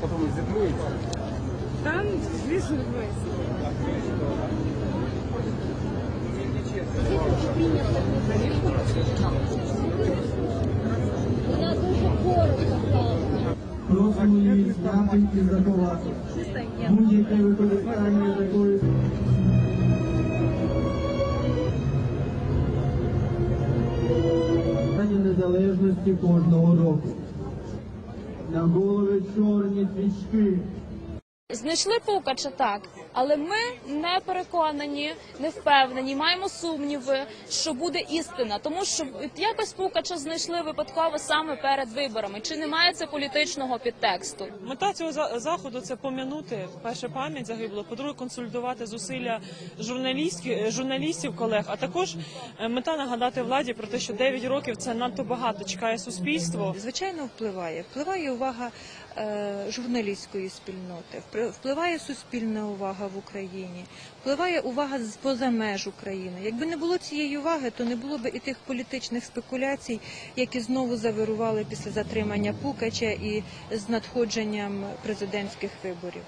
потом закроете. Там, звісно, весело. Вона дуже коротко. Просимо її зняти і заховати. Будь-яке використання такої незалежності кожного року. На голови чорні свічки. Знайшли Пукача так, але ми не переконані, не впевнені, маємо сумніви, що буде істина, тому що якось Пукача знайшли випадково саме перед виборами. Чи немає це політичного підтексту? Мета цього за- заходу це пом'янути перше пам'ять загибло, по-друге, консолідувати зусилля журналістів, журналістів, колег, а також е, мета нагадати владі про те, що 9 років це надто багато чекає суспільство. Звичайно, впливає. Впливає увага е, журналістської спільноти, впливає суспільна увага в Україні, впливає увага з поза меж України. Якби не було цієї уваги, то не було б і тих політичних спекуляцій, які знову завирували після затримання Пукача і з надходженням президентських виборів.